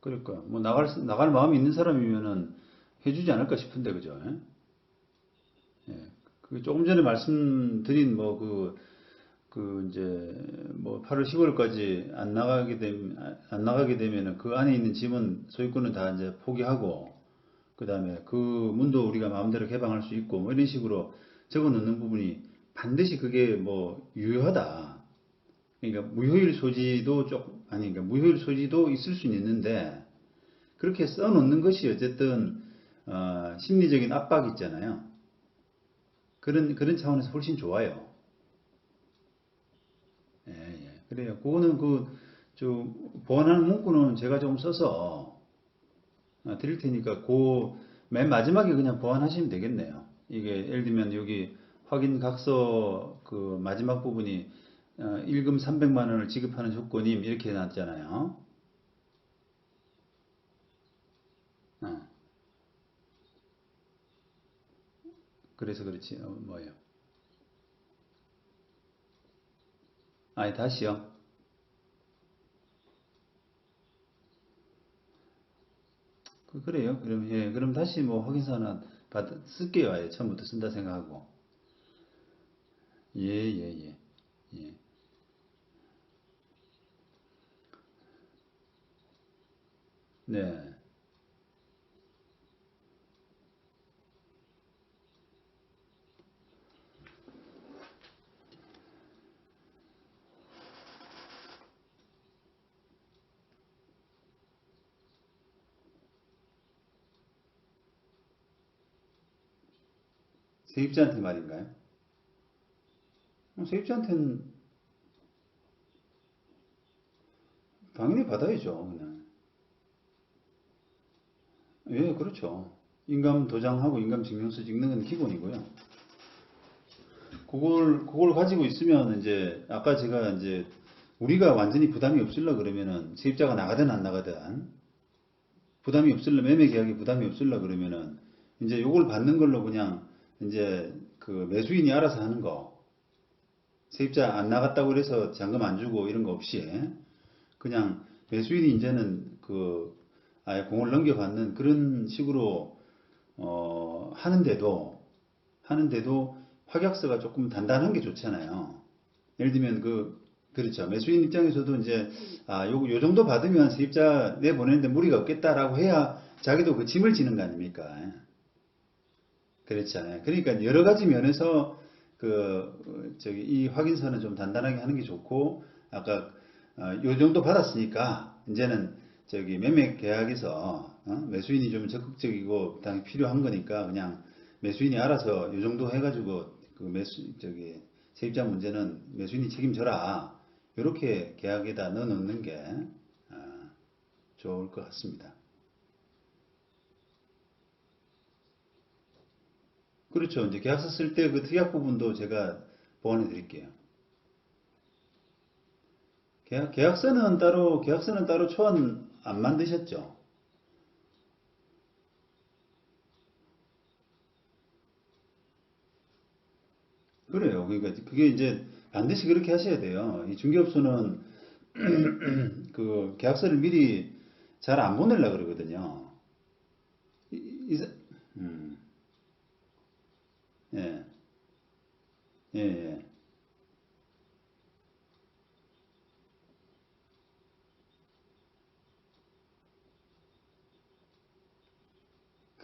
그러니까 뭐 나갈 나갈 마음이 있는 사람이면은 해주지 않을까 싶은데 그죠? 예. 예. 그 조금 전에 말씀드린 뭐 그 그 이제 뭐 8월 10월까지 안 나가게 되면 안 나가게 되면은 그 안에 있는 지문 소유권은 다 이제 포기하고 그 다음에 그 문도 우리가 마음대로 개방할 수 있고 뭐 이런 식으로 적어 놓는 부분이 반드시 그게 뭐 유효하다. 그러니까 무효일 소지도 좀 아니 그러니까 무효일 소지도 있을 수는 있는데 그렇게 써 놓는 것이 어쨌든 어, 심리적인 압박 있잖아요. 그런 그런 차원에서 훨씬 좋아요. 예, 예. 그래요. 그거는 그, 저, 보완하는 문구는 제가 좀 써서 어, 드릴 테니까, 그, 맨 마지막에 그냥 보완하시면 되겠네요. 이게, 예를 들면 여기 확인 각서 그 마지막 부분이, 어, 일금 300만 원을 지급하는 조건임, 이렇게 해놨잖아요. 어. 그래서 그렇지, 어, 뭐예요? 아니, 다시요. 그, 그래요. 그럼, 예, 그럼 다시 뭐 확인서 하나 받, 쓸게요. 아예 처음부터 쓴다 생각하고. 예, 예, 예. 예. 네. 세입자한테 말인가요? 어, 세입자한테는 당연히 받아야죠, 그냥. 예, 그렇죠. 인감 도장하고 인감 증명서 찍는 건 기본이고요. 그걸, 그걸 가지고 있으면 이제, 아까 제가 이제, 우리가 완전히 부담이 없을라 그러면은, 세입자가 나가든 안 나가든, 부담이 없을라, 매매 계약에 부담이 없을라 그러면은, 이제 요걸 받는 걸로 그냥, 이제, 그 매수인이 알아서 하는 거, 세입자 안 나갔다고 그래서 잔금 안 주고 이런 거 없이, 그냥 매수인이 이제는 그, 아예 공을 넘겨받는 그런 식으로, 어, 하는데도, 하는데도 확약서가 조금 단단한 게 좋잖아요. 예를 들면 그, 그렇죠. 매수인 입장에서도 이제, 아, 요, 요 정도 받으면 세입자 내보내는데 무리가 없겠다라고 해야 자기도 그 짐을 지는 거 아닙니까? 그렇잖아요. 그러니까 여러 가지 면에서 그, 저기, 이 확인서는 좀 단단하게 하는 게 좋고, 아까, 어, 요 정도 받았으니까, 이제는 저기 매매 계약에서, 어? 매수인이 좀 적극적이고, 당연히 필요한 거니까, 그냥 매수인이 알아서 요 정도 해가지고, 그 매수, 저기, 세입자 문제는 매수인이 책임져라. 이렇게 계약에다 넣어 놓는 게, 어, 좋을 것 같습니다. 그렇죠. 이제 계약서 쓸 때 그 특약 부분도 제가 보완해 드릴게요. 계약, 계약서는 따로, 계약서는 따로 초안 안 만드셨죠? 그래요. 그러니까 그게 이제 반드시 그렇게 하셔야 돼요. 이 중개업소는 그 계약서를 미리 잘 안 보내려고 그러거든요. 이, 이 사- 음, 예, 예, 예.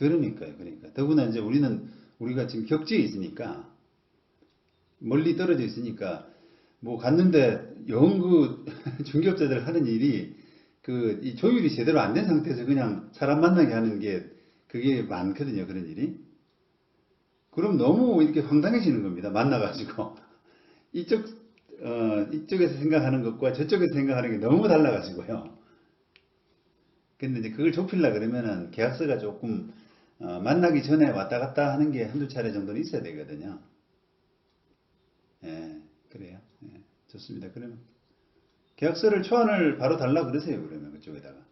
그러니까요, 그러니까. 더구나 이제 우리는, 우리가 지금 격지에 있으니까, 멀리 떨어져 있으니까, 뭐 갔는데, 영그 중개업자들 하는 일이, 그, 이 조율이 제대로 안 된 상태에서 그냥 사람 만나게 하는 게, 그게 많거든요, 그런 일이. 그럼 너무 이렇게 황당해지는 겁니다. 만나가지고. 이쪽, 어, 이쪽에서 생각하는 것과 저쪽에서 생각하는 게 너무 달라가지고요. 근데 이제 그걸 좁히려 그러면은 계약서가 조금, 어, 만나기 전에 왔다 갔다 하는 게 한두 차례 정도는 있어야 되거든요. 예, 그래요. 예, 좋습니다. 그러면 계약서를 초안을 바로 달라 그러세요. 그러면 그쪽에다가.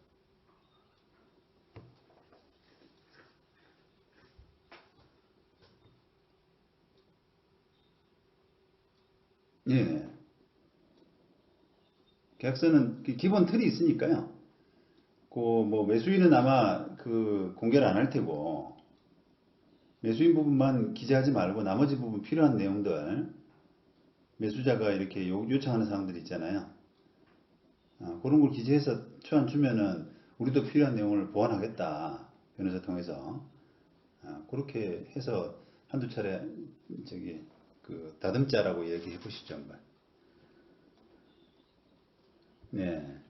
예. 계약서는 기- 기본 틀이 있으니까요. 그뭐 매수인은 아마 그 공개를 안 할 테고 매수인 부분만 기재하지 말고 나머지 부분 필요한 내용들 매수자가 이렇게 요, 요청하는 사항들 있잖아요. 아, 그런 걸 기재해서 초안 주면은 우리도 필요한 내용을 보완하겠다 변호사 통해서 아, 그렇게 해서 한두 차례 저기 그 다듬자라고 얘기해 보시죠 한번. 네.